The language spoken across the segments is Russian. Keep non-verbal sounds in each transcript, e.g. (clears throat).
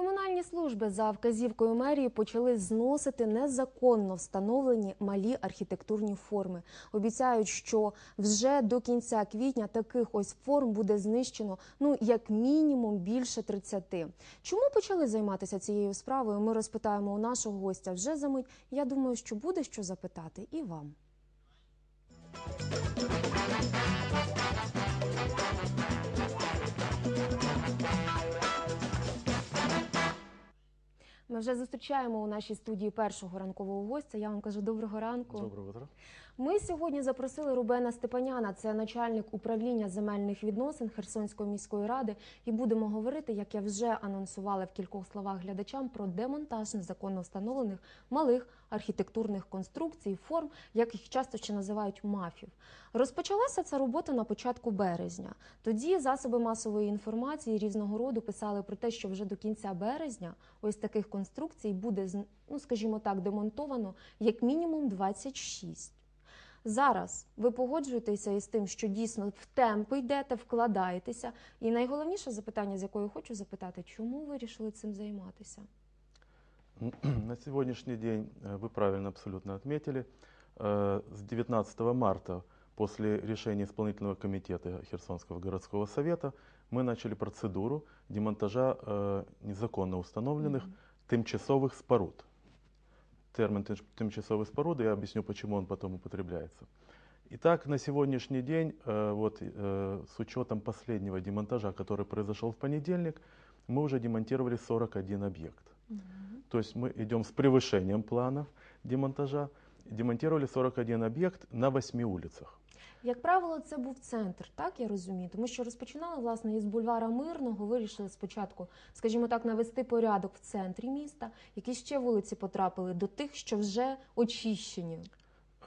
Комунальні служби за вказівкою мерії почали зносити незаконно встановлені малі архітектурні форми. Обіцяють, що вже до кінця квітня таких ось форм буде знищено ну як мінімум більше 30. Чому почали займатися цією справою? Ми розпитаємо у нашого гостя вже за мить. Я думаю, що буде що запитати і вам. Ми вже зустрічаємо у нашій студії першого ранкового гостя. Я вам кажу доброго ранку. Доброе утро. Ми сьогодні запросили Рубена Степаняна, це начальник управління земельних відносин Херсонської міської ради, і будемо говорити, як я вже анонсувала в кількох словах глядачам, про демонтаж незаконно встановлених малих архітектурних конструкцій, форм, як їх часто ще називають мафів. Розпочалася ця робота на початку березня. Тоді засоби масової інформації різного роду писали про те, що вже до кінця березня ось таких конструкцій буде ну, скажімо так, демонтовано як мінімум 26. Зараз ви погоджуєтеся із тим, що дійсно в темпи йдете, вкладаєтеся. І найголовніше запитання, з якого хочу запитати, чому ви вирішили цим займатися? (clears throat) На сегодняшний день э, вы правильно абсолютно отметили. э, С 19 марта после решения исполнительного комитета Херсонского городского совета мы начали процедуру демонтажа э, незаконно установленных Мгм. тимчасовых споруд. Термин «тим- тимчасовые споруды, я объясню, почему он потом употребляется. Итак, на сегодняшний день, э, вот, э, с учетом последнего демонтажа, который произошел в понедельник, мы уже демонтировали 41 объект. То есть мы идем с превышением плана демонтажа. Демонтировали 41 объект на 8 улицах. Як правило, це був центр, так я розумію, тому що розпочинали власне із бульвара Мирного. Вирішили спочатку, скажімо так, навести порядок в центрі міста. Які ще вулиці потрапили до тих, що вже очищені.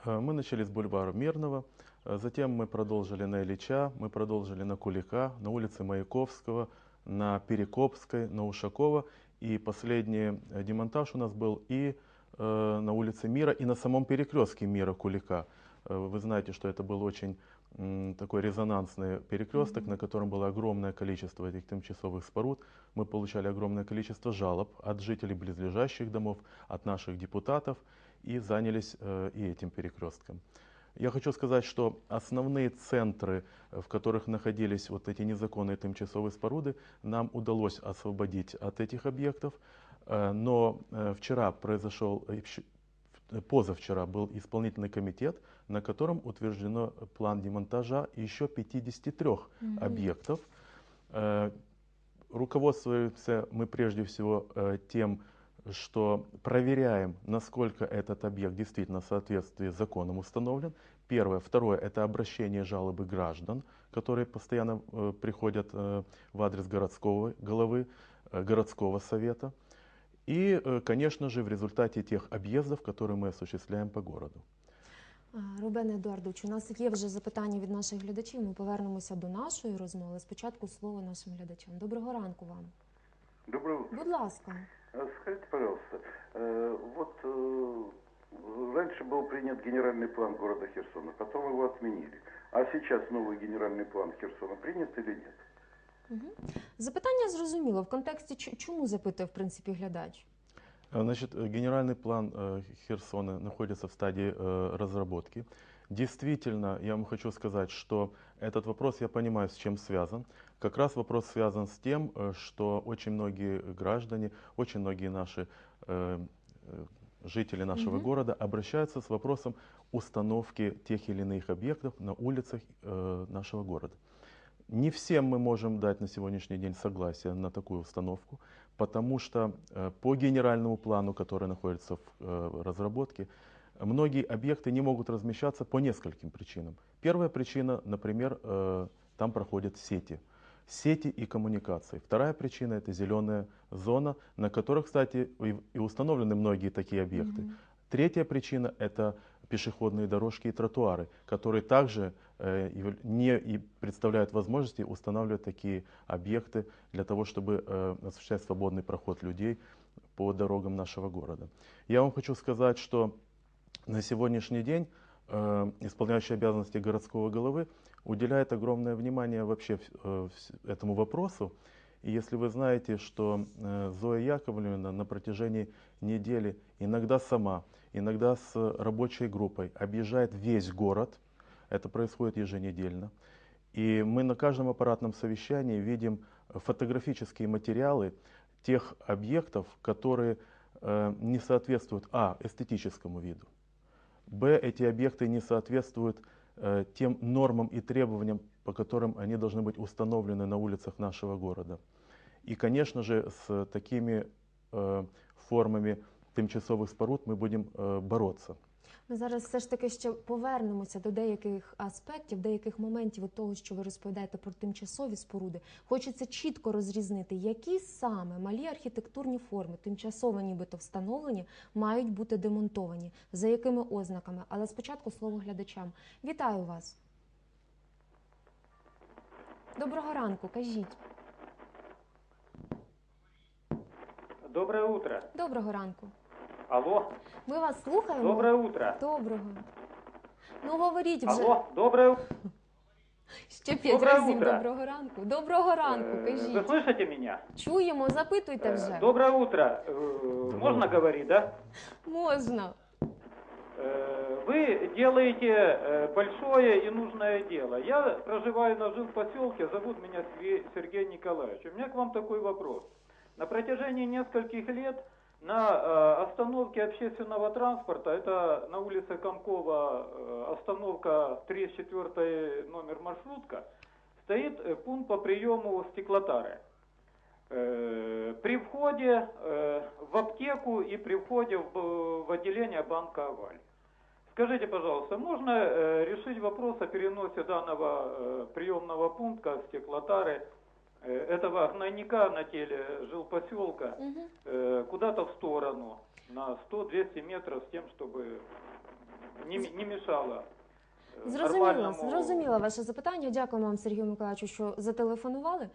Э, Мы начали с бульвара Мирного, э, затем мы продолжили на Ильича, мы продолжили на Кулика, на улице Маяковского, на Перекопской, на Ушакова. И последний э, демонтаж у нас был и э, на улице Мира, и на самом перекрестке Мира Кулика. Э, Вы знаете, что это был очень такой резонансный перекресток, Мгм. на котором было огромное количество этих тимчасовых споруд. Мы получали огромное количество жалоб от жителей близлежащих домов, от наших депутатов и занялись э, и этим перекрестком. Я хочу сказать, что основные центры, э, в которых находились вот эти незаконные тимчасовые споруды, нам удалось освободить от этих объектов. Э, Но вчера произошел, позавчера был исполнительный комитет, на котором утверждено план демонтажа еще 53 Мгм. объектов. Э, Руководствуемся мы прежде всего э, тем, что проверяем, насколько этот объект действительно в соответствии с законом установлен. Первое. Второе – это обращение жалобы граждан, которые постоянно э, приходят э, в адрес городского головы, э, городского совета И, э, конечно же, в результате тех объездов, которые мы осуществляем по городу. А, Рубен Едуардович, у нас є вже запитання від наших глядачів. Ми повернемося до нашої розмови. Спочатку слово нашим глядачам. Доброго ранку вам. Доброе утро. Будь ласка. А Скажите, пожалуйста, э, вот э, раньше был принят генеральный план города Херсона, потом его отменили. А сейчас новый генеральный план Херсона принят или нет? Мгм. Запитання зрозуміло. В контексті ч- чому запитує в принципі глядач? Э, Значит, э, генеральный план э, Херсона находится в стадии э, разработки. Действительно, я вам хочу сказать, что этот вопрос, я понимаю, с чем связан. Как раз вопрос связан с тем, э, что очень многие граждане, очень многие наши э, э, жители нашего Мгм. города обращаются с вопросом установки тех или иных объектов на улицах э, нашего города. Не всем мы можем дать на сегодняшний день согласие на такую установку, потому что э, по генеральному плану, который находится в э, разработке, многие объекты не могут размещаться по нескольким причинам. Первая причина, например, э, там проходят сети. Сети и коммуникации. Вторая причина это зеленая зона, на которых, кстати, и установлены многие такие объекты. Мгм. Третья причина – это пешеходные дорожки и тротуары, которые также э, не представляют возможности устанавливать такие объекты для того, чтобы э, осуществлять свободный проход людей по дорогам нашего города. Я вам хочу сказать, что на сегодняшний день э, исполняющий обязанности городского головы уделяет огромное внимание вообще этому вопросу. И если вы знаете, что Зоя Яковлевна на протяжении недели, иногда сама, иногда с рабочей группой, объезжает весь город, это происходит еженедельно, и мы на каждом аппаратном совещании видим фотографические материалы тех объектов, которые э, не соответствуют, а, эстетическому виду, б, эти объекты не соответствуют э, тем нормам и требованиям, по которым они должны быть установлены на улицах нашего города. И, конечно же, с такими э, формами тимчасових споруд ми будемо е, боротися. Ми зараз все ж таки ще повернемося до деяких аспектів, деяких моментів того, що ви розповідаєте про тимчасові споруди. Хочеться чітко розрізнити, які саме малі архітектурні форми, тимчасово нібито встановлені, мають бути демонтовані, за якими ознаками. Але спочатку слово глядачам. Вітаю вас. Доброго ранку, кажіть. Доброе утро. Доброго ранку. Алло, Ми вас слухаємо. доброе утро. Доброго. Ну говоріть вже Алло, доброе утро. ще п'ять Доброе разів утро. доброго ранку. Доброго ранку, Э, кажіть. Вы слышите меня? Чуємо, запитуйте Э, вже. Доброе утро. Э, Можно говорить, да? Можна. Э, Вы делаете э, большое и нужное дело. Я проживаю на жилпоселке, зовут меня Све- Сергей Николаевич. У меня к вам такой вопрос. На протяжении нескольких лет на э, остановке общественного транспорта, это на улице Комкова, э, остановка 34 номер маршрутка, стоит э, пункт по приему стеклотары. При входе в аптеку и при входе в, отделение банка «Аваль». Скажите, пожалуйста, можно решить вопрос о переносе данного приемного пункта стеклотары, этого гнойника на теле жилпоселка, Угу. э, куда-то в сторону, на 100-200 метров, с тем, чтобы не, м- не мешало э, Зрозуміло, нормальному- зрозуміло ваше запитання. Дякую вам, Сергію Миколаївичу, що зателефонували.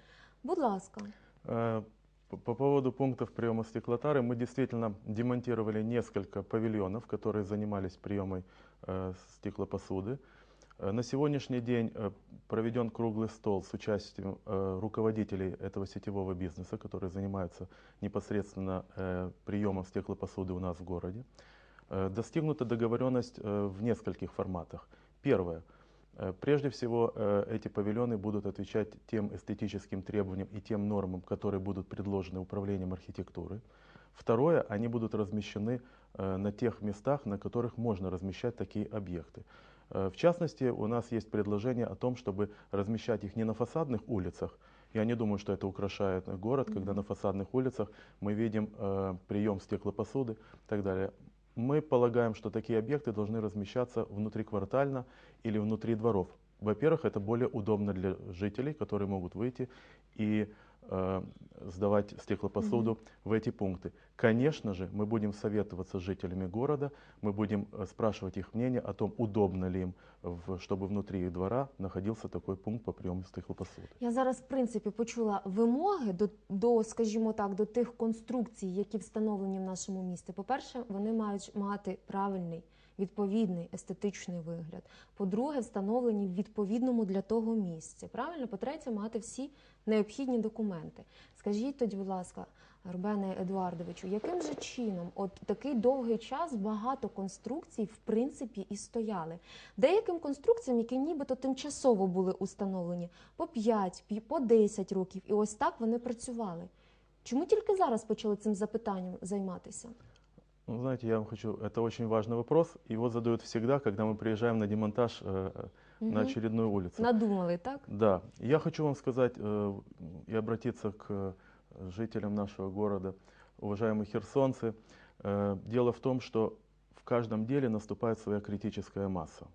Будь ласка. Э, По по поводу пунктов приема стеклотары, мы действительно демонтировали несколько павильонов, которые занимались приемой э, стеклопосуды. Э, На сегодняшний день э, проведен круглый стол с участием э, руководителей этого сетевого бизнеса, которые занимаются непосредственно приемом стеклопосуды у нас в городе. Достигнута договоренность в нескольких форматах. Первое. Прежде всего, эти павильоны будут отвечать тем эстетическим требованиям и тем нормам, которые будут предложены управлением архитектуры. Второе, они будут размещены на тех местах, на которых можно размещать такие объекты. Э, В частности, у нас есть предложение о том, чтобы размещать их не на фасадных улицах. Я не думаю, что это украшает город, когда на фасадных улицах мы видим э, прием стеклопосуды и так далее. Мы полагаем, что такие объекты должны размещаться внутриквартально или внутри дворов. Во-первых, это более удобно для жителей, которые могут выйти и э, сдавать стеклопосуду в эти пункты. Конечно же, мы будем советоваться с жителями города, мы будем э, спрашивать их мнение о том, удобно ли им, в- чтобы внутри их двора находился такой пункт по приему стеклопосуды. Я зараз, в принципі, почула вимоги до, до, скажімо так, до тих конструкцій, які встановлені в нашому місті. По-перше, вони мають мати правильний, Відповідний естетичний вигляд. По-друге, встановлені в відповідному для того місці. Правильно, по-третє, мати всі необхідні документи. Скажіть тоді, будь ласка, Рубене Едуардовичу, яким же чином, от такий довгий час багато конструкцій, в принципі, і стояли. Деяким конструкціям, які нібито тимчасово були установлені, по 5, по 10 років, і ось так вони працювали. Чому тільки зараз почали цим запитанням займатися? Ну, знаете, я вам хочу, это очень важный вопрос. Его задают всегда, когда мы приезжаем на демонтаж э, на Мгм. очередную улицу. Надумали, так? Да, я хочу вам сказать э, и обратиться к э, жителям нашего города, уважаемые херсонцы. Э, Дело в том, что в каждом деле наступает своя критическая масса.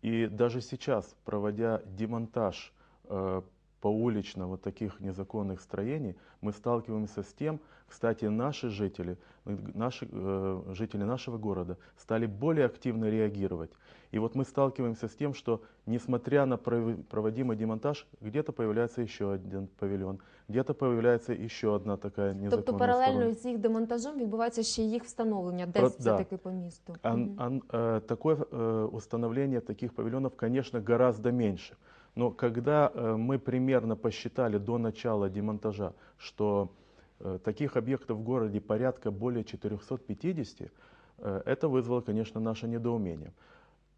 И даже сейчас, проводя демонтаж э, поулично вот таких незаконных строений, мы сталкиваемся с тем, кстати, наши жители, э, наши, э, жители нашего города стали более активно реагировать. И вот мы сталкиваемся с тем, что несмотря на прови- проводимый демонтаж, где-то появляется еще один павильон, где-то появляется еще одна такая незаконная Тобто паралельно сторона. з їх демонтажем відбувається ще їх встановлення, Про- десь да. все-таки по місту. Ан- Мгм. ан- э, такое э, установление таких павильонов, конечно, гораздо меньше. Но когда э, мы примерно посчитали до начала демонтажа, что э, таких объектов в городе порядка более 450, э, это вызвало, конечно, наше недоумение.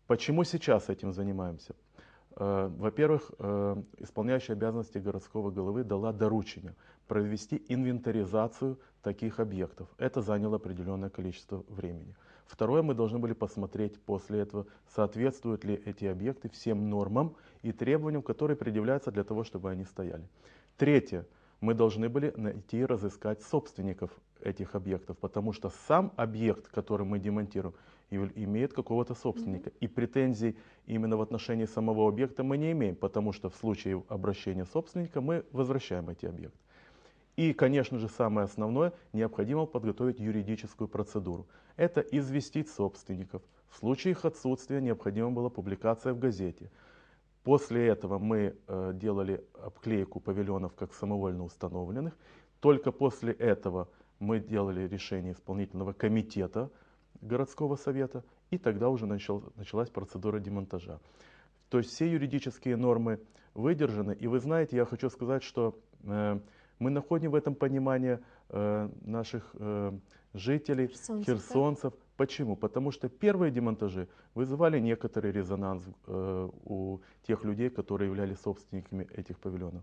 Почему сейчас этим занимаемся? Во-первых, исполняющая обязанности городского головы дала доручение провести инвентаризацию таких объектов. Это заняло определенное количество времени. Второе, мы должны были посмотреть после этого, соответствуют ли эти объекты всем нормам и требованиям, которые предъявляются для того, чтобы они стояли. Третье, мы должны были найти и разыскать собственников этих объектов, потому что сам объект, который мы демонтируем, имеет какого-то собственника. И претензий именно в отношении самого объекта мы не имеем, потому что в случае обращения собственника мы возвращаем эти объекты. И, конечно же, самое основное, необходимо подготовить юридическую процедуру. Это известить собственников. В случае их отсутствия необходима была публикация в газете. После этого мы э, делали обклейку павильонов как самовольно установленных. Только после этого мы делали решение исполнительного комитета городского совета, и тогда уже начал- началась процедура демонтажа. То есть все юридические нормы выдержаны. И вы знаете, я хочу сказать, что э, мы находим в этом понимание э, наших э, жителей, Херсонцев, херсонцев. Почему? Потому что первые демонтажи вызывали некоторый резонанс э, у тех людей, которые являлись собственниками этих павильонов.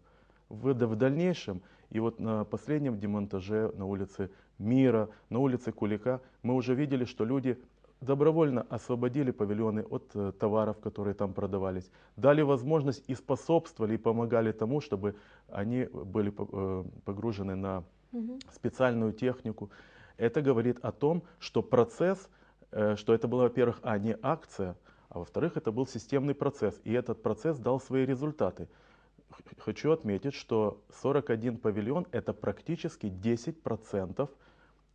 В, в дальнейшем, и вот на последнем демонтаже на улице Мира, на улице Кулика, мы уже видели, что люди добровольно освободили павильоны от э, товаров, которые там продавались, дали возможность и способствовали, и помогали тому, чтобы они были э, погружены на специальную технику. Это говорит о том, что процесс, э, что это была, во-первых, а не акция, а во-вторых, это был системный процесс. И этот процесс дал свои результаты. Хочу отметить, что 41 павильон – это практически 10%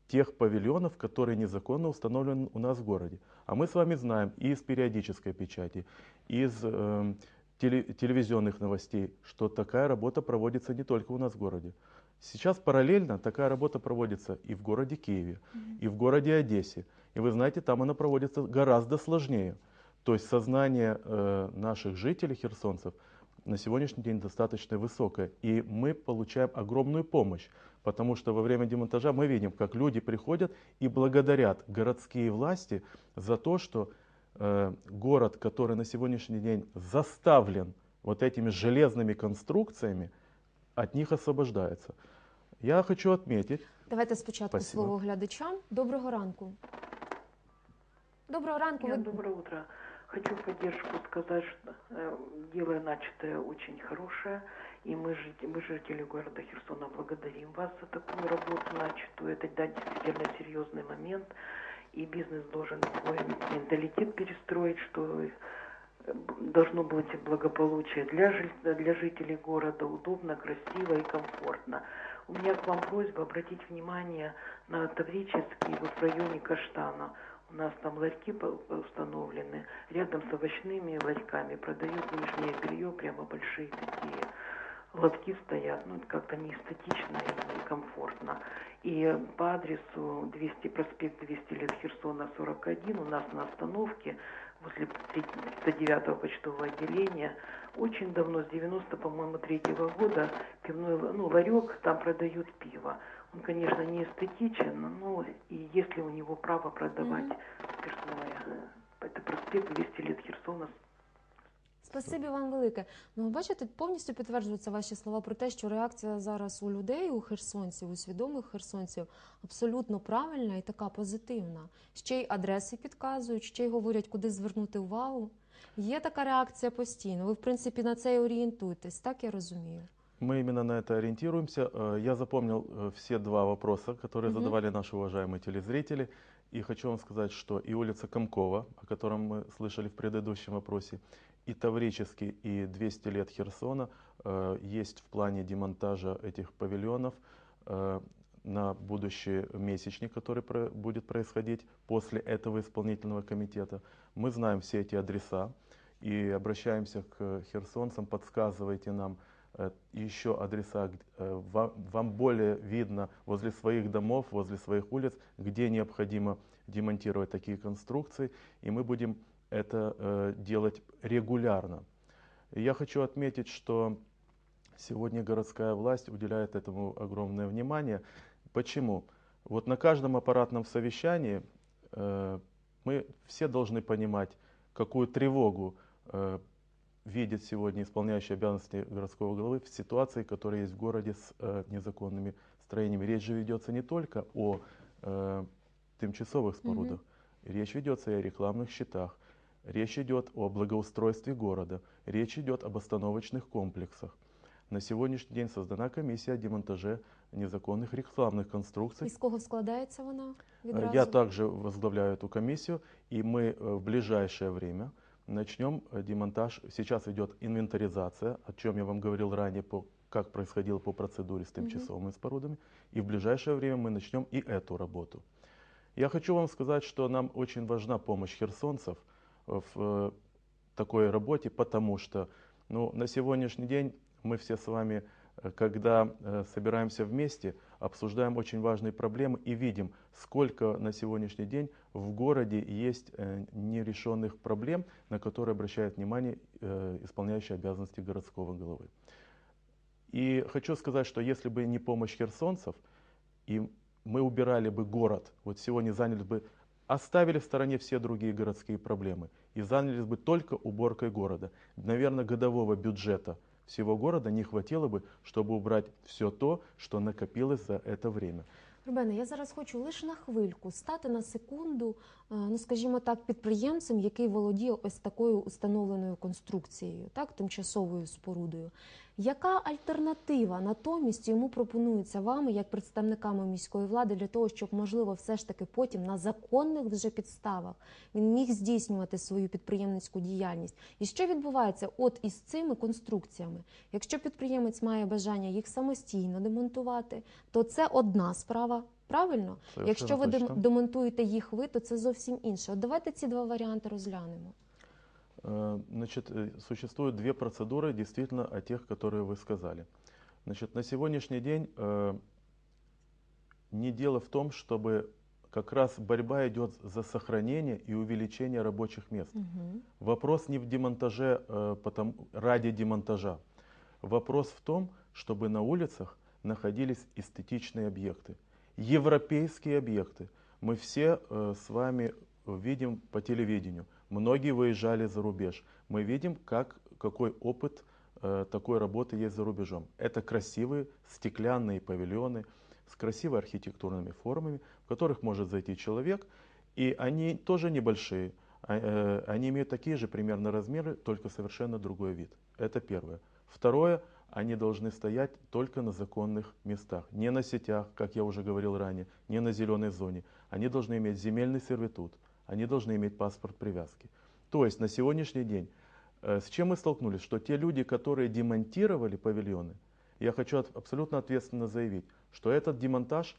тех павильонов, которые незаконно установлены у нас в городе. А мы с вами знаем и из периодической печати, и из эм, теле- телевизионных новостей, что такая работа проводится не только у нас в городе. Сейчас параллельно такая работа проводится и в городе Киеве, и в городе Одессе. И вы знаете, там она проводится гораздо сложнее. То есть сознание э, наших жителей, херсонцев, на сегодняшний день достаточно высокое. И мы получаем огромную помощь, потому что во время демонтажа мы видим, как люди приходят и благодарят городские власти за то, что э, город, который на сегодняшний день заставлен вот этими железными конструкциями, от них освобождается. Я хочу отметить, Давайте спочатку Спасибо. слово глядачам. Доброго ранку. Доброго ранку. Доброе утро. Хочу поддержку сказать, что э, дело начатое очень хорошее, и мы, мы жители города Херсона благодарим вас за такую работу начатую. Это да, действительно серьезный момент, и бизнес должен свой менталитет перестроить, что э, должно быть благополучие для, для жителей города, удобно, красиво и комфортно. У меня к вам просьба обратить внимание на Таврический, вот в районе Каштана. У нас там ларьки установлены. Рядом с овощными ларьками продают нижнее белье, прямо большие такие лотки стоят. Ну, как-то не эстетично и не комфортно. И по адресу 200 проспект 200 лет Херсона 41 у нас на остановке возле 39 почтового отделения очень давно, с 90, по-моему, третьего года, пивной ну, ларек, там продают пиво. Он, конечно, не эстетичен, но и если у него право продавать спиртное. Это проспект 200 лет Херсона. Спасибі вам велике. Ну, бачите, повністю підтверджуються ваші слова про те, що реакція зараз у людей, у херсонців, у свідомих херсонців абсолютно правильна і така позитивна. Ще й адреси підказують, ще й говорять, куди звернути увагу. Є така реакція постійно. Ви, в принципі, на це і орієнтуєтесь, так я розумію. Мы именно на это ориентируемся. Э, Я запомнил э, все два вопроса, которые Мгм. задавали наши уважаемые телезрители. И хочу вам сказать, что и улица Комкова, о котором мы слышали в предыдущем вопросе, и Таврический, и 200 лет Херсона э, есть в плане демонтажа этих павильонов э, на будущий месячник, который про- будет происходить после этого исполнительного комитета. Мы знаем все эти адреса и обращаемся к херсонцам, подсказывайте нам, э, еще адреса, э, ва- вам более видно возле своих домов, возле своих улиц, где необходимо демонтировать такие конструкции, и мы будем это э, делать регулярно. Я хочу отметить, что сегодня городская власть уделяет этому огромное внимание. Почему? Вот на каждом аппаратном совещании мы все должны понимать, какую тревогу видит сегодня исполняющий обязанности городского головы в ситуации, которая есть в городе с э, незаконными строениями. Речь же ведется не только о э, тимчасовых спорудах, речь ведется и о рекламных счетах, речь идет о благоустройстве города, речь идет об остановочных комплексах. На сегодняшний день создана комиссия о демонтаже незаконных рекламных конструкций. Із кого складається вона Э, відразу? Я также возглавляю эту комиссию, и мы э, в ближайшее время начнем э, демонтаж. Сейчас идет инвентаризация, о чем я вам говорил ранее, по, как происходило по процедуре с тимчасовыми спорудами. И в ближайшее время мы начнем и эту работу. Я хочу вам сказать, что нам очень важна помощь херсонцев в э, такой работе, потому что ну, на сегодняшний день мы все с вами, э, когда э, собираемся вместе, обсуждаем очень важные проблемы и видим, сколько на сегодняшний день в городе есть э, нерешенных проблем, на которые обращает внимание э, исполняющий обязанности городского головы. И хочу сказать, что если бы не помощь херсонцев, и мы убирали бы город, вот сегодня занялись бы, оставили в стороне все другие городские проблемы и занялись бы только уборкой города, наверное, годового бюджета всего города не хватило бы, чтобы убрать все то, что накопилось за это время. Рубене, я зараз хочу лише на хвильку стати на секунду, ну скажімо так, підприємцем, який володіє ось такою установленою конструкцією, так, тимчасовою спорудою. Яка альтернатива натомість йому пропонується вами, як представниками міської влади, для того, щоб можливо все ж таки потім на законних вже підставах він міг здійснювати свою підприємницьку діяльність? І що відбувається от із цими конструкціями? Якщо підприємець має бажання їх самостійно демонтувати, то це одна справа. Правильно, Совершенно якщо ви дем- точно. демонтуєте їх ви, то це зовсім інше. От давайте ці два варіанти розглянемо. Э, Значит, э, существуют две процедуры, действительно, о тех, которые вы сказали. Значит, на сегодняшний день э, не дело в том, чтобы как раз борьба идет за сохранение и увеличение рабочих мест. Угу. Вопрос не в демонтаже э, потому, ради демонтажа. Вопрос в том, чтобы на улицах находились эстетичные объекты, европейские объекты. Мы все э, с вами видим по телевидению. Многие выезжали за рубеж. Мы видим, как, какой опыт э, такой работы есть за рубежом. Это красивые стеклянные павильоны с красивыми архитектурными формами, в которых может зайти человек. И они тоже небольшие. А, э, Они имеют такие же примерно размеры, только совершенно другой вид. Это первое. Второе, они должны стоять только на законных местах, не на сетях, как я уже говорил ранее, не на зеленой зоне. Они должны иметь земельный сервитут, они должны иметь паспорт привязки. То есть на сегодняшний день э, с чем мы столкнулись? Что те люди, которые демонтировали павильоны, я хочу от- абсолютно ответственно заявить, что этот демонтаж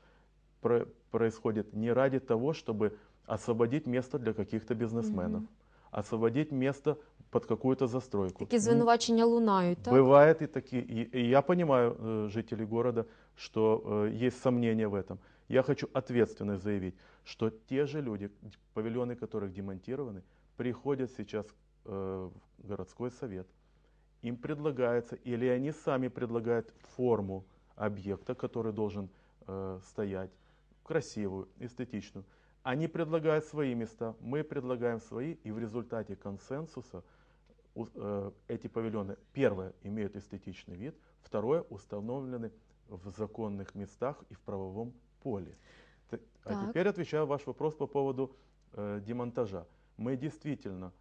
про- происходит не ради того, чтобы освободить место для каких-то бизнесменов, освободить место под какую-то застройку. Такі звинувачення лунають, так? Бывает и такие. И, и я понимаю э, жителей города, что э, есть сомнения в этом. Я хочу ответственно заявить, что те же люди, павильоны которых демонтированы, приходят сейчас э, в городской совет. Им предлагается, или они сами предлагают форму объекта, который должен э, стоять, красивую, эстетичную. Они предлагают свои места, мы предлагаем свои, и в результате консенсуса эти павильоны, первое, имеют эстетичный вид, второе, установлены в законных местах и в правовом поле. А Так. теперь отвечаю ваш вопрос по поводу э, демонтажа. Мы действительно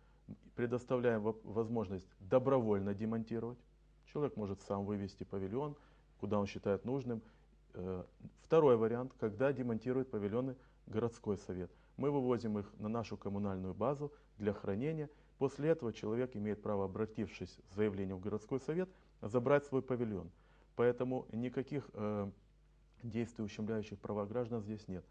предоставляем во- возможность добровольно демонтировать. Человек может сам вывести павильон, куда он считает нужным. Э, Второй вариант, когда демонтирует павильоны городской совет. Мы вывозим их на нашу коммунальную базу для хранения. После этого человек имеет право, обратившись с заявлением в городской совет, забрать свой павильон. Поэтому никаких э, действий, ущемляющих права граждан, здесь нет.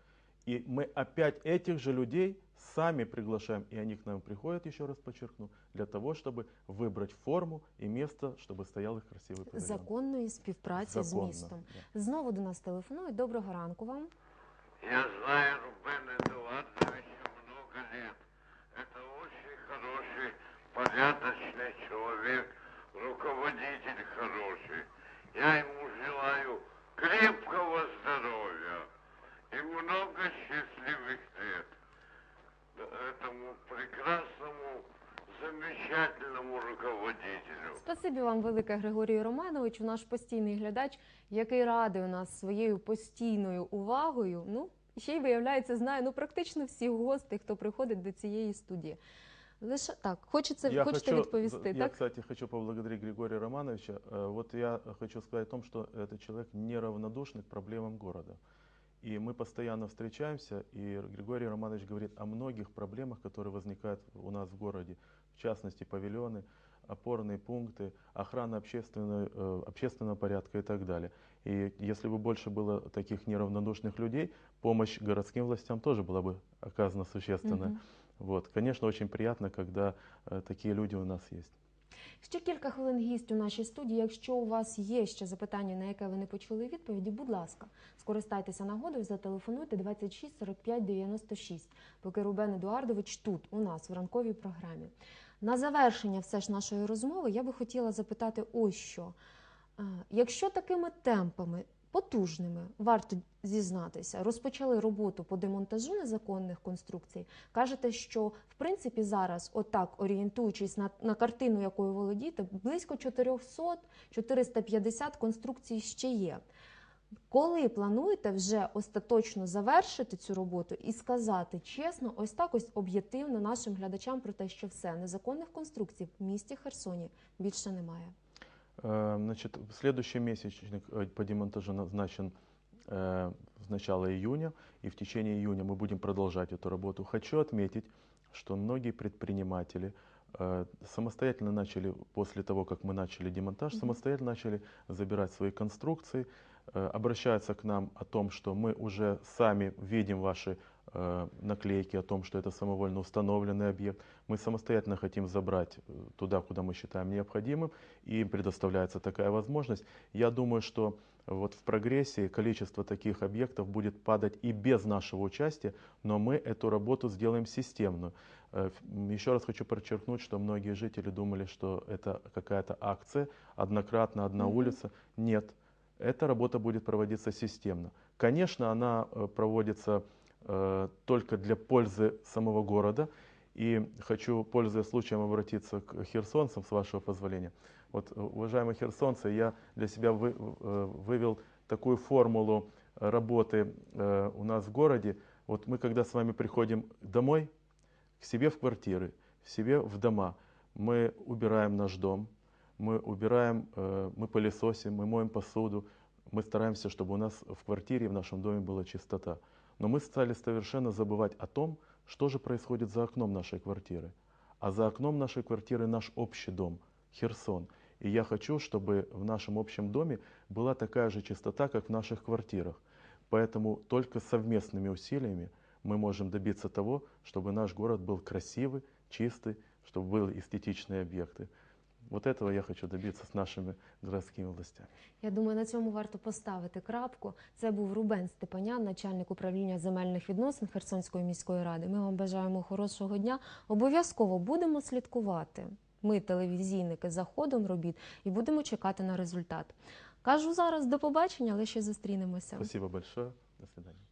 И мы опять этих же людей сами приглашаем, и они к нам приходят, еще раз подчеркну, для того, чтобы выбрать форму и место, чтобы стоял их красивый павильон. Законної співпраці з Законно, містом. да. Знову до нас телефонують. Доброго ранку вам. Я знаю Рубена Эдуардовича много лет. Это очень хороший, порядочный человек. руководитель хороший. Я ему желаю крепкого здоровья и много счастливых лет. Этому прекрасному, замечательному руководителю. Спасибі вам велике, Григорію Романовичу, наш постійний глядач, який радує нас своєю постійною увагою. Ну, і ще й виявляється, знає ну практично всіх гостей, хто приходить до цієї студії. Лише так, хочеться, Я хочете хочу- відповісти, я, так? кстати, хочу поблагодарить Григория Романовича. Э, Вот я хочу сказать о том, что этот человек неравнодушный к проблемам города. И мы постоянно встречаемся, и Григорий Романович говорит о многих проблемах, которые возникают у нас в городе. В частности, павильоны, опорные пункты, охрана общественной, э, общественного порядка и так далее. И если бы больше было таких неравнодушных людей, помощь городским властям тоже была бы оказана существенная. Мгм. Вот. Конечно, очень приятно, когда э, такие люди у нас есть. Ще кілька хвилин гість у нашій студії. Якщо у вас є ще запитання, на яке ви не почули відповіді, будь ласка, скористайтеся нагодою, зателефонуйте 26 45 96, поки Рубен Едуардович тут, у нас, в ранковій програмі. На завершення все ж нашої розмови я би хотіла запитати ось що. Е, Якщо такими темпами потужними, варто зізнатися, розпочали роботу по демонтажу незаконних конструкцій, кажете, що в принципі зараз, отак орієнтуючись на, на картину, якою володієте, близько 400-450 конструкцій ще є. Коли плануєте вже остаточно завершити цю роботу і сказати чесно, ось так ось об'єктивно нашим глядачам про те, що все незаконних конструкцій в місті Херсоні більше немає. Э, Значит, следующий месячник э, по демонтажу назначен э, с начала июня, и в течение июня мы будем продолжать эту работу. Хочу отметить, что многие предприниматели э, самостоятельно начали, после того, как мы начали демонтаж, самостоятельно начали забирать свои конструкции, э, обращаются к нам о том, что мы уже сами видим ваши э, наклейки о том, что это самовольно установленный объект. Мы самостоятельно хотим забрать э, туда, куда мы считаем необходимым, и им предоставляется такая возможность. Я думаю, что вот в прогрессии количество таких объектов будет падать и без нашего участия, но мы эту работу сделаем системную. Э, Еще раз хочу подчеркнуть, что многие жители думали, что это какая-то акция, однократно одна Мгм. улица. Нет, эта работа будет проводиться системно. Конечно, она э, проводится э, только для пользы самого города. И хочу, пользуясь случаем, обратиться к херсонцам, с вашего позволения. Вот, э, уважаемые херсонцы, я для себя вы- э, вывел такую формулу э, работы э, у нас в городе. Вот мы, когда с вами приходим домой, к себе в квартиры, к себе в дома, мы убираем наш дом, мы убираем, э, мы пылесосим, мы моем посуду, мы стараемся, чтобы у нас в квартире, в нашем доме была чистота. Но мы стали совершенно забывать о том, что же происходит за окном нашей квартиры. А за окном нашей квартиры наш общий дом, Херсон. И я хочу, чтобы в нашем общем доме была такая же чистота, как в наших квартирах. Поэтому только совместными усилиями мы можем добиться того, чтобы наш город был красивый, чистый, чтобы были эстетичные объекты. Вот этого я хочу добиться с нашими городскими властями. Я думаю, на цьому варто поставити крапку. Це був Рубен Степанян, начальник управління земельних відносин Херсонської міської ради. Ми вам бажаємо хорошого дня. Обов'язково будемо слідкувати. Ми, телевізійники, за ходом робіт і будемо чекати на результат. Кажу зараз до побачення, але ще зустрінемося. Спасибо большое. До свидания.